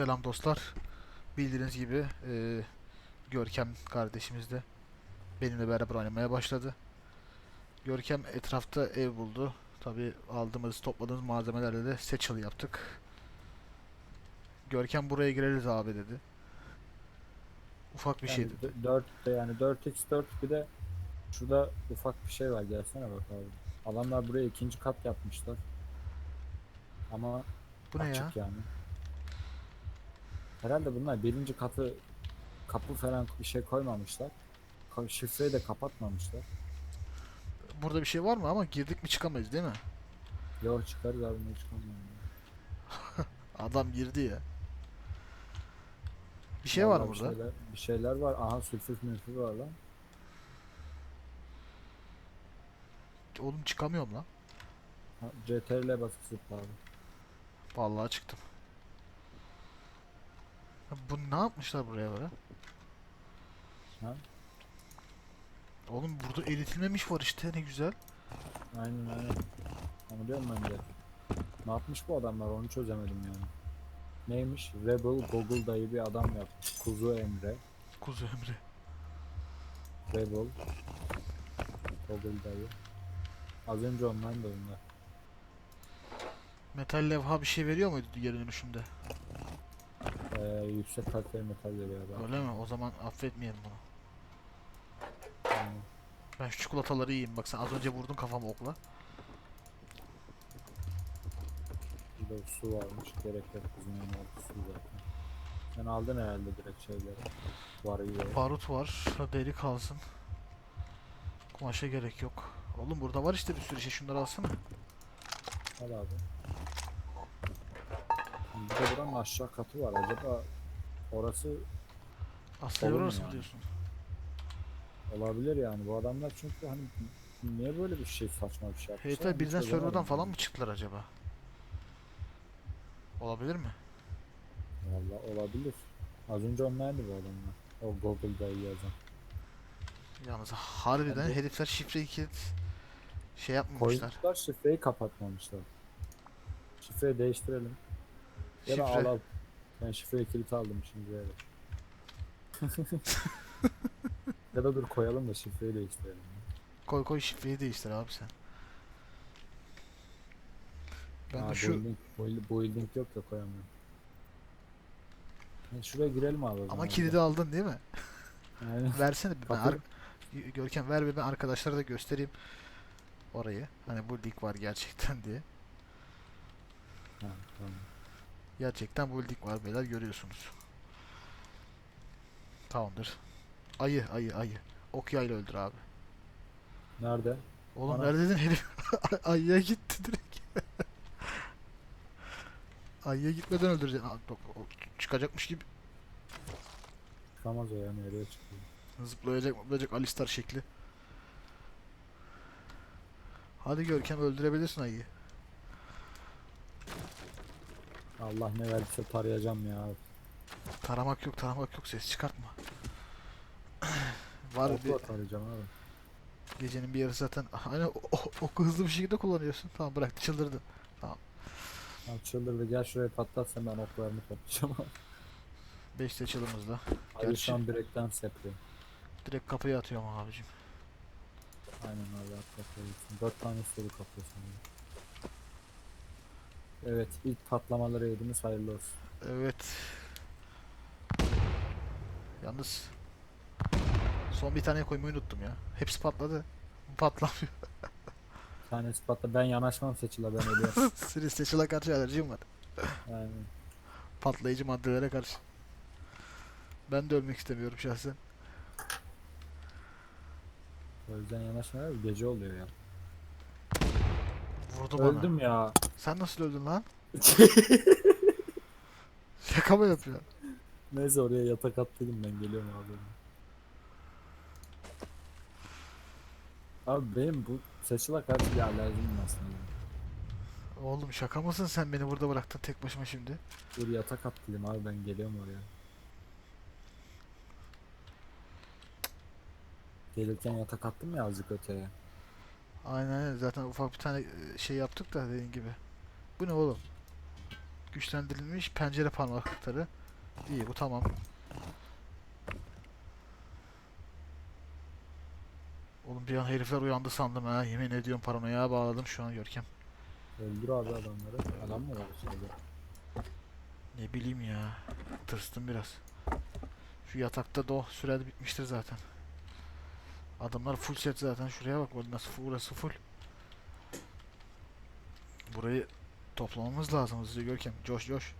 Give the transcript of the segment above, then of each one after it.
Selam dostlar. Bildiğiniz gibi e, Görkem kardeşimiz de benimle beraber oynamaya başladı. Görkem etrafta ev buldu. Tabi aldığımız topladığımız malzemelerle de seçil yaptık. Görkem buraya gireriz abi dedi. Ufak bir şey Yani dedi. d- 4 de yani 4x4 bir de şurada ufak bir şey var gelsene bak abi. Adamlar buraya ikinci kat yapmışlar. Ama Bu ne ya? açık yani. Herhalde bunlar birinci katı kapı falan bir şey koymamışlar. Şifreyi de kapatmamışlar. Burada bir şey var mı ama girdik mi çıkamayız değil mi? Yok çıkarız abi ne çıkamıyorum. Adam girdi ya. Bir şey var Vallahi burada. Bir şeyler, bir şeyler var. Aha sülfür mülfür var lan. Oğlum çıkamıyorum lan. Ha, CTRL basıp zıpla abi. Vallahi çıktım. Ya Bu ne yapmışlar buraya böyle? Ha? Oğlum burada eritilmemiş var işte ne güzel. Aynen aynen. Onu diyorum ben de. Ne yapmış bu adamlar onu çözemedim yani. Neymiş? Rebel Google dayı bir adam yapmış. Kuzu Emre. Kuzu Emre. Rebel. Google dayı. Az önce online da onlar. Metal levha bir şey veriyor muydu geri dönüşümde? Ee, yüksek kaliteli metal veriyor abi. Öyle mi? O zaman affetmeyelim bunu. Aynen. Ben şu çikolataları yiyeyim. Bak sen az önce vurdun kafama okla. Burada su varmış. Gerek yok bizim su zaten. Sen aldın herhalde direkt şeyleri. Var iyi. Barut var. Deri kalsın. Kumaşa gerek yok. Oğlum burada var işte bir sürü şey. Şunları alsana. Al abi. Bir de buranın aşağı katı var. Acaba orası Aslında Olur mu orası mı yani? diyorsun? olabilir yani. Bu adamlar çünkü hani niye böyle bir şey saçma bir şey yapmışlar? Herifler birden çözemedim serverdan falan mı çıktılar acaba? Olabilir mi? Valla olabilir. Az önce onlardı bu adamlar. O Google'da yazan. Yalnız harbiden Bence- herifler şifreyi kilit şey yapmamışlar. Koymuşlar şifreyi kapatmamışlar. Şifreyi değiştirelim. Ya da Şifre. al al. Ben şifreyi kilit aldım şimdi evet. ya da dur koyalım da şifreyi değiştirelim. Koy koy şifreyi değiştir abi sen. Ben Ha, de bu şu bu link yok da koyamıyorum. Yani şuraya girelim abi. o zaman ama kilidi aldın değil mi? Aynen. Versene bir ben ar- Görkem ver bir ben arkadaşlara da göstereyim orayı. Hani bu lig var gerçekten diye. Ha, tamam. Gerçekten bu lig var beyler görüyorsunuz. Tamamdır. Ayı ayı ayı. Ok yayla öldür abi. Nerede? Oğlum Bana- neredeydin herif? Ayıya gitti direkt. Ayıya gitmeden öldüreceksin. Aa, bak, o Çıkacakmış gibi Çıkamaz o ya nereye çıkıyor? zıplayacak zıplayacak Alistar şekli. Hadi Görkem öldürebilirsin ayıyı. Allah ne verdiyse tarayacağım ya. Taramak yok taramak yok ses çıkartma. Var bir Okla tarayacağım abi. gecenin bir yarısı zaten. Hani o, o- oku hızlı bir şekilde kullanıyorsun. Tamam bırak çıldırdı. Ha, çıldırdı gel şuraya patlatsan ben oklarımı toplayacağım abi. 5 seçilimizde. Ayı Gerçi- şu an direkten sepliyor. Direkt kapıya atıyorum abicim. Aynen abi at kapıya gitsin. Dört tane soru kapıyor sanırım. Evet ilk patlamaları yediniz hayırlı olsun. Evet. Yalnız son bir tane koymayı unuttum ya. Hepsi patladı. Bu patlamıyor. Bir tanesi patla ben yanaşmam seçile ben ölüyorum. Siri seçile karşı alerjim var. Aynen. Patlayıcı maddelere karşı. Ben de ölmek istemiyorum şahsen. O yüzden yanaşmaya gece oluyor ya. Vurdu bana. Öldüm ya. Sen nasıl öldün lan? Şaka mı yapıyor? Neyse oraya yatak attıydım ben geliyorum abi. Abi benim bu seçile karşı bir alerjim var aslında. Oğlum şaka mısın sen beni burada bıraktın tek başıma şimdi? Dur yatak attıydım abi ben geliyorum oraya. Gelirken yatak attım ya azıcık öteye. Aynen zaten ufak bir tane e, şey yaptık da dediğin gibi. Bu ne oğlum? Güçlendirilmiş pencere parmaklıkları. İyi bu tamam. Oğlum bir an herifler uyandı sandım ha. Yemin ediyorum paranoya bağladım şu an Görkem. Öldür abi adamları. Adam mı var içeride? Ne bileyim ya. Tırstım biraz. Şu yatakta da o sürede bitmiştir zaten. Adamlar full set zaten. Şuraya bak nasıl burası full. Burayı toplamamız lazım hızlıca Görkem. Coş coş.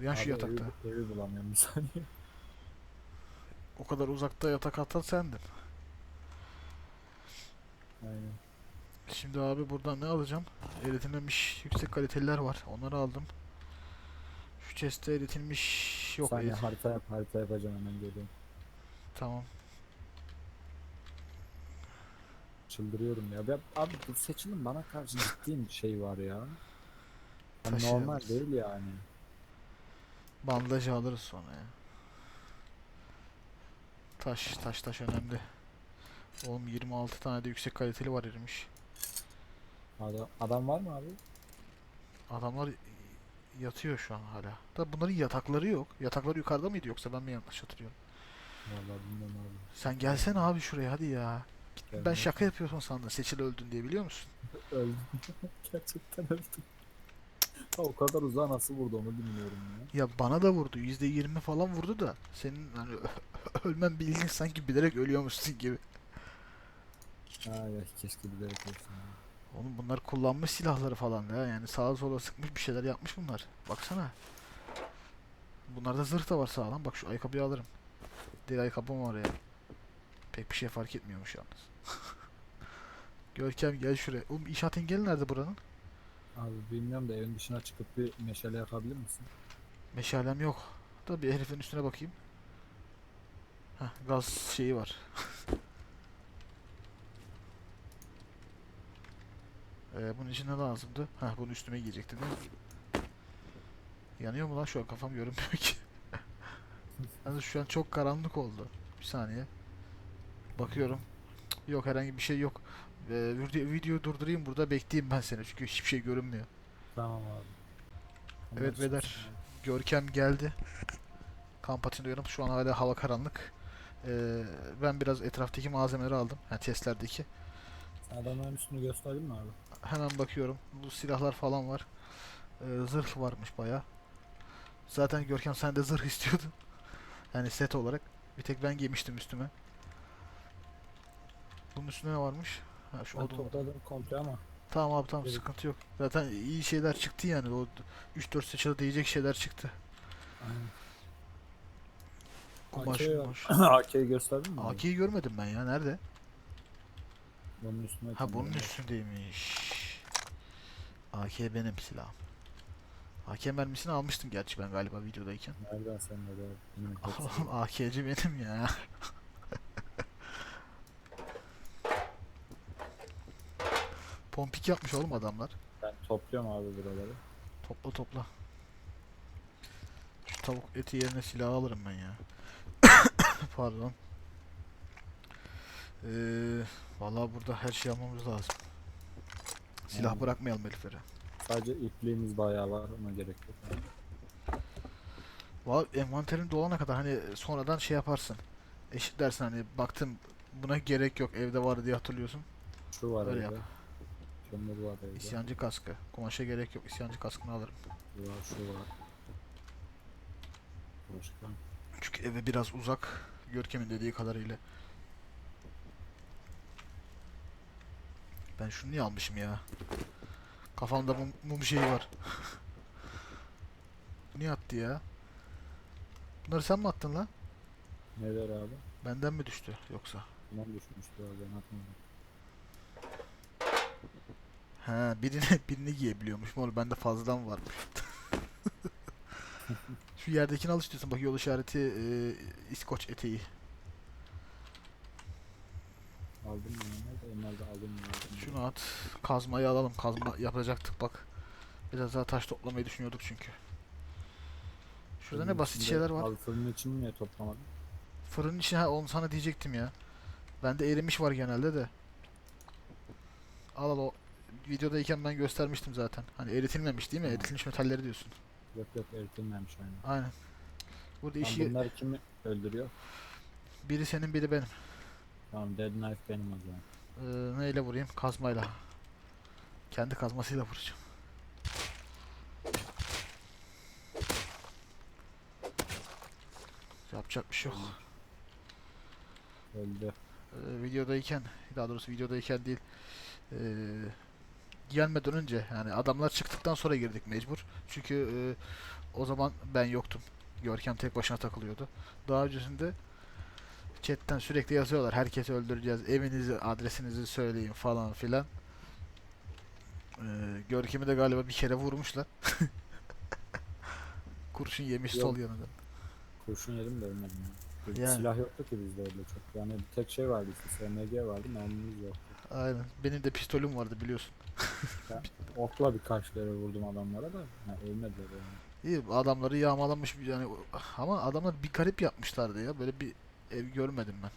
Uyan şu Abi yatakta. Evi, evi bulamıyorum bir saniye. O kadar uzakta yatak atan sendin. Aynen. Şimdi abi buradan ne alacağım? Eritilmemiş yüksek kaliteliler var. Onları aldım. Şu chest'te eritilmiş yok. Saniye erit- harita yap, harita yapacağım hemen geliyorum. Tamam. Çıldırıyorum ya. Ben, abi bu seçilim bana karşı ciddi bir şey var ya. Taşıyalım. normal değil yani. Bandajı alırız sonra ya. Taş, taş, taş önemli. Oğlum 26 tane de yüksek kaliteli var erimiş. Adam, adam var mı abi? Adamlar yatıyor şu an hala. Da bunların yatakları yok. Yatakları yukarıda mıydı yoksa ben mi yanlış hatırlıyorum? Vallahi bilmiyorum abi. Sen gelsene abi şuraya hadi ya. Ben şaka yapıyorsun sandım. Seçil öldün diye biliyor musun? Öldüm. Gerçekten öldüm. Ha, o kadar uzağa nasıl vurdu onu bilmiyorum ya. Ya bana da vurdu. %20 falan vurdu da. Senin hani ölmen bildiğin sanki bilerek ölüyormuşsun gibi. Ay ay keşke bilerek olsun. ya. Oğlum bunlar kullanmış silahları falan ya. Yani sağa sola sıkmış bir şeyler yapmış bunlar. Baksana. Bunlarda zırh da var sağlam. Bak şu ayakkabıyı alırım. Deri ayakkabım var ya. Pek bir şey fark etmiyormuş yalnız. Görkem gel şuraya. Oğlum inşaat engeli nerede buranın? Abi bilmiyorum da evin dışına çıkıp bir meşale yakabilir misin? Meşalem yok. Da bir herifin üstüne bakayım. Heh, gaz şeyi var. Ee, bunun için ne lazımdı? Heh, bunu üstüme giyecektim değil mi? Yanıyor mu lan şu an kafam görünmüyor ki. Yalnız şu an çok karanlık oldu. Bir saniye. Bakıyorum. Yok herhangi bir şey yok. Ee, video, videoyu durdurayım burada bekleyeyim ben seni çünkü hiçbir şey görünmüyor. Tamam abi. Evet, beyler. Görkem geldi. Kamp atıyorum. Şu an hala hava karanlık. Ee, ben biraz etraftaki malzemeleri aldım. Yani testlerdeki. Adamların üstünü gösterdin mi abi? Hemen bakıyorum. Bu silahlar falan var. Ee, zırh varmış baya. Zaten Görkem sen de zırh istiyordun. Yani set olarak. Bir tek ben giymiştim üstüme. Bunun üstüne ne varmış? Ha şu Ben odun. topladım komple ama. Tamam abi tamam Evet. sıkıntı yok. Zaten iyi şeyler çıktı yani. O 3-4 seçede diyecek şeyler çıktı. Aynen. Kumaş, AK 'yi- kumaş. AK'yi gösterdin mi? AK'yi görmedim ben ya. Nerede? Bunun üstüne Ha bunun üstündeymiş. AK benim silahım. AK mermisini almıştım gerçi ben galiba videodayken. Nereden sen de AK'ci benim ya. Pompik yapmış oğlum adamlar. Ben topluyorum abi buraları. Topla topla. Şu tavuk eti yerine silah alırım ben ya. Pardon. Ee, vallahi burada her şey almamız lazım. Silah Yani. bırakmayalım heriflere. Sadece ipliğimiz bayağı var ama gerek yok. Valla envanterin dolana kadar hani sonradan şey yaparsın. Eşit dersin hani baktım buna gerek yok evde var diye hatırlıyorsun. Şu var Öyle evde. yap. Kömür var evde. İsyancı kaskı. Kumaşa gerek yok. İsyancı kaskını alırım. Var, şu var. Başka. Çünkü eve biraz uzak. Görkem'in dediği kadarıyla. Ben şunu niye almışım ya? Kafamda mum, mum şeyi var. Bu niye attı ya? Bunları sen mi attın lan? Neler abi? Benden mi düştü yoksa? Tamam düşmüştü abi ben atmadım. Ha birini birini giyebiliyormuş. Oğlum bende fazladan varmış. Şu yerdekini al istiyorsun. Bak yol işareti e, İskoç eteği. Aldım mı? Nerede? Aldım mı? Şunu at. Kazmayı alalım. Kazma yapacaktık bak. Biraz daha taş toplamayı düşünüyorduk çünkü. Şurada Fırının ne basit şeyler var. Abi fırının için niye toplamadın? Fırının içine ha onu sana diyecektim ya. Bende erimiş var genelde de. Al al o videodayken ben göstermiştim zaten. Hani eritilmemiş değil mi? Tamam. Eritilmiş metalleri diyorsun. Yok yok eritilmemiş aynı. Aynen. Burada Tamam, işi bunlar kimi öldürüyor? biri senin biri benim. Tamam Dead Knife benim o zaman. Ee, neyle vurayım? Kazmayla. Kendi kazmasıyla vuracağım. Yapacak bir şey yok. Öldü. Ee, videodayken, daha doğrusu videodayken değil, ee, gelmeden önce yani adamlar çıktıktan sonra girdik mecbur. Çünkü ee, o zaman ben yoktum. Görkem tek başına takılıyordu. Daha öncesinde chatten sürekli yazıyorlar. Herkesi öldüreceğiz. Evinizi, adresinizi söyleyin falan filan. Ee, Görkem'i de galiba bir kere vurmuşlar. Kurşun yemiş sol Yok. yanından. Kurşun yedim de ölmedim ya. Yani. Silah yoktu ki bizde öyle çok. Yani tek şey vardı işte SMG vardı mermimiz yoktu. Aynen. Benim de pistolüm vardı biliyorsun. Okla birkaç kere vurdum adamlara da ha, ölmediler yani. İyi adamları yağmalamış bir- yani ama adamlar bir garip yapmışlardı ya. Böyle bir ev görmedim ben.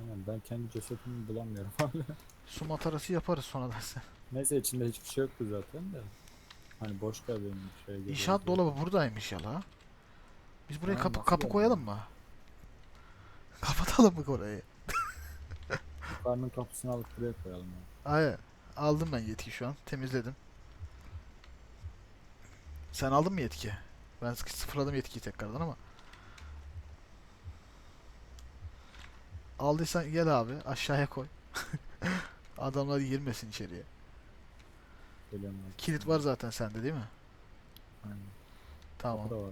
Aynen ben kendi cesetimi bulamıyorum. Su matarası yaparız sonradan sen. Neyse içinde hiçbir şey yoktu zaten de. Hani boş kalıyor şey gibi. İnşaat dolabı buradaymış ya la. Biz buraya Ha, kapı nasıl kapı yani? koyalım mı? Kapatalım mı orayı? Yukarının kapısını alıp buraya koyalım ya. Aynen. Aldım ben yetki şu an. Temizledim. Sen aldın mı yetki? Ben sıfırladım yetkiyi tekrardan ama. Aldıysan gel abi aşağıya koy. Adamlar girmesin içeriye. Geliyorum abi. Kilit var zaten sende değil mi? Aynen. Tamam. Kapı da var.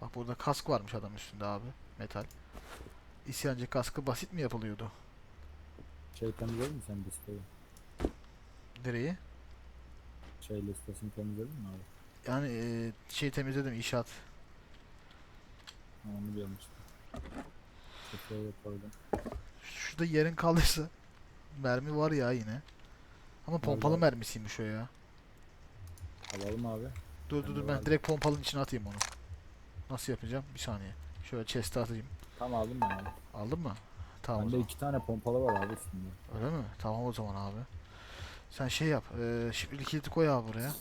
Bak burada kask varmış adam üstünde abi. Metal. İsyancı kaskı basit mi yapılıyordu? Şey temizledin mi sen listeyi? Direği. Şey listesini temizledin mi abi? Yani e, şey temizledim inşaat. Ha, Onu diyorum işte. Şifreyi koydum. Şurada yerin kaldıysa mermi var ya yine. Ama pompalı var. mermisiymiş o ya. Alalım abi. Dur dur dur ben direkt pompalının içine atayım onu. Nasıl yapacağım? Bir saniye. Şöyle chest'e atayım. Tam aldım ben abi. Aldın mı? Tamam o Bende zaman. iki tane pompalı var abi üstünde. Öyle mi? Tamam o zaman abi. Sen şey yap. E, şifreli kilidi koy abi buraya.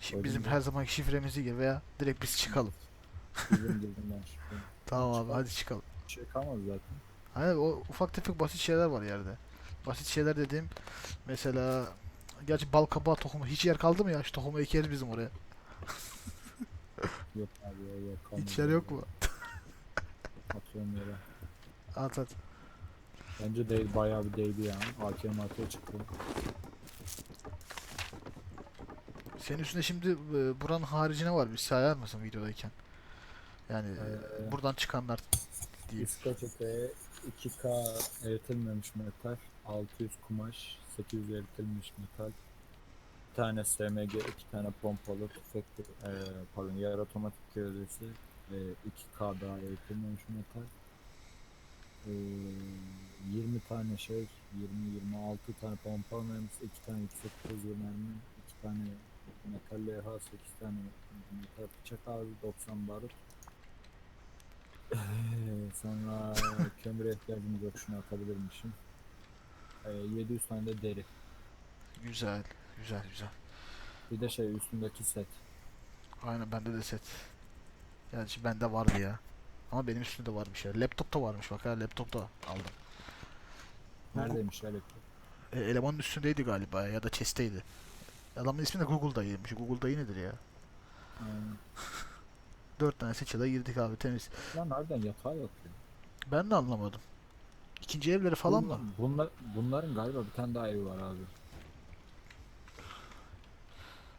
Şi- Koydum bizim ben. her zamanki şifremizi gir veya direkt biz çıkalım. Girdim girdim ben şifreyi. Tamam abi hadi çıkalım. Bir şey kalmadı zaten. Hani o ufak tefek basit şeyler var yerde. Basit şeyler dediğim mesela gerçi bal kabağı tohumu hiç yer kaldı mı ya? Şu tohumu ekeriz bizim oraya. Yok abi ya yer kalmadı. Hiç yer yok mu? Atıyorum yere. At at. Bence değil bayağı bir değdi yani. AKM AK'ye çıktı. Senin üstünde şimdi e, buranın haricine var bir sayar mısın videodayken? Yani e, Ee, buradan çıkanlar. İskoç ete 2K eritilmemiş metal, 600 kumaş, 800 eritilmiş metal, bir tane SMG, iki tane pompalı tüfek, eee pardon yarı otomatik gövdesi, eee 2K daha eritilmemiş metal, eee 20 tane şey, 20-26 tane pompalı mermisi, 2 tane yüksek hızlı mermi, 2 tane metal LH, 8 tane metal bıçak ağzı, 90 barut, Eee, Sonra kömüre ihtiyacımız yok şunu atabilirmişim. Eee 700 tane de deri. Güzel, güzel, güzel. Bir de şey üstündeki set. Aynen bende de set. Yani bende vardı ya. Ama benim üstümde var bir şey. Laptopta varmış bak ha laptopta aldım. Neredeymiş ya laptop? E, elemanın üstündeydi galiba ya da chest'teydi. Adamın ismi de Google dayıymış. Google dayı nedir ya? Aynen. Dört tane seçile girdik abi temiz. Lan nereden yatağa yatıyor? Ben de anlamadım. İkinci evleri falan mı? Bunlar, bunlar, bunların galiba bir tane daha evi var abi.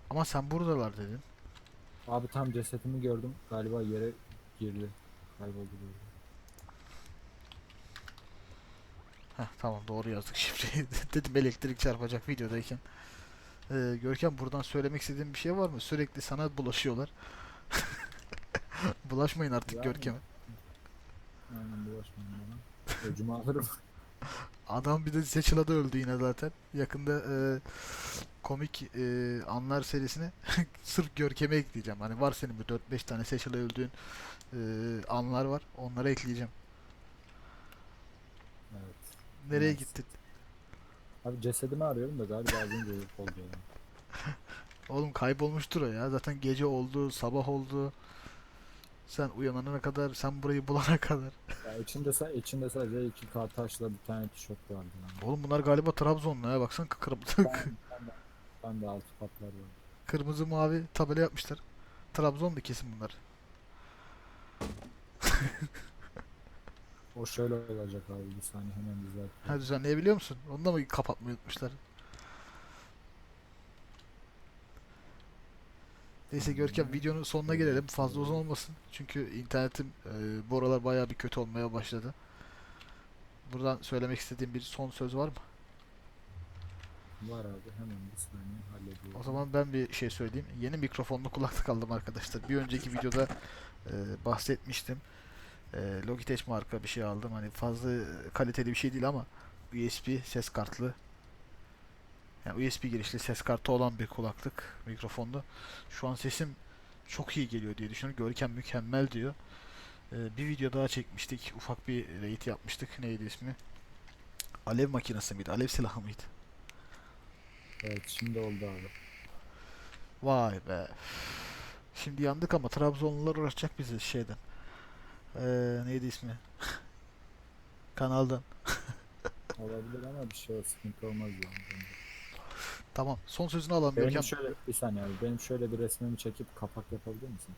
Ama sen buradalar dedin. Abi tam cesetimi gördüm. Galiba yere girdi. Kayboldu böyle. Heh, tamam doğru yazdık şifreyi. Dedim elektrik çarpacak videodayken. Ee, Görkem buradan söylemek istediğin bir şey var mı? Sürekli sana bulaşıyorlar. Bulaşmayın artık Yani. Görkem'e. Aynen bulaşmayın bana. Öcümü alırım. Adam bir de Seçila'da öldü yine zaten. Yakında e, komik e, anlar serisine sırf Görkem'e ekleyeceğim. Hani var senin bir 4-5 tane Seçil'a öldüğün e, anlar var. Onlara ekleyeceğim. Evet. Nereye Nice. gittin? Abi cesedimi arıyorum da galiba az önce yok oldu yani. Oğlum kaybolmuştur o ya. Zaten gece oldu, sabah oldu. Sen uyanana kadar, sen burayı bulana kadar. Ya içinde, sa- içinde sadece 2K taşla bir tane tişört vardı. Yani. Oğlum bunlar galiba Trabzonlu ya. Baksana kırmızı, Ben, ben, de, ben de altı patlar var. kırmızı mavi tabela yapmışlar. Trabzonlu kesin bunlar. O şöyle olacak abi bir saniye hemen düzelt. Ha düzenleyebiliyor musun? Onu da mı kapatmayı unutmuşlar? Neyse Görkem videonun sonuna gelelim. Fazla uzun olmasın. Çünkü internetim e, bu aralar bayağı bir kötü olmaya başladı. Buradan söylemek istediğim bir son söz var mı? Var abi hemen bir saniye hallediyorum. O zaman ben bir şey söyleyeyim. Yeni mikrofonlu kulaklık aldım arkadaşlar. Bir önceki videoda e, bahsetmiştim. E, Logitech marka bir şey aldım. Hani fazla kaliteli bir şey değil ama USB ses kartlı. Yani USB girişli ses kartı olan bir kulaklık mikrofonlu. Şu an sesim çok iyi geliyor diye düşünüyorum. Görkem mükemmel diyor. E, bir video daha çekmiştik. Ufak bir raid yapmıştık. Neydi ismi? Alev makinesi miydi? Alev silahı mıydı? Evet şimdi oldu abi. Vay be. Şimdi yandık ama Trabzonlular uğraşacak bizi şeyden. Ee, neydi ismi? Kanaldan. Olabilir ama bir şey sıkıntı olmaz yani. Tamam. Son sözünü alalım Benim Görkem. şöyle bir saniye abi. Benim şöyle bir resmimi çekip kapak yapabilir misin?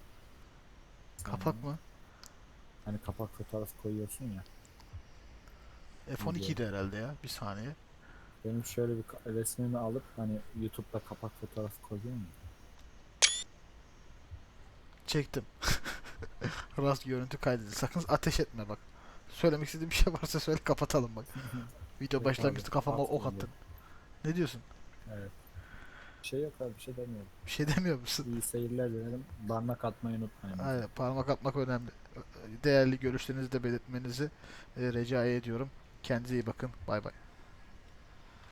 Kapak mı? Hani kapak fotoğraf koyuyorsun ya. F12'ydi herhalde ya. Bir saniye. Benim şöyle bir ka- resmimi alıp hani YouTube'da kapak fotoğrafı koyuyor mu? Çektim. Rast görüntü kaydedildi. Sakın ateş etme bak. Söylemek istediğin bir şey varsa söyle kapatalım bak. Video başlangıçta kafama ok attın. Ne diyorsun? Evet. Bir şey yok abi bir şey demiyorum. Bir şey demiyor musun? İyi seyirler dilerim. Barnak atmayı unutmayın. Aynen parmak atmak önemli. Değerli görüşlerinizi de belirtmenizi e, rica ediyorum. Kendinize iyi bakın. Bay bay.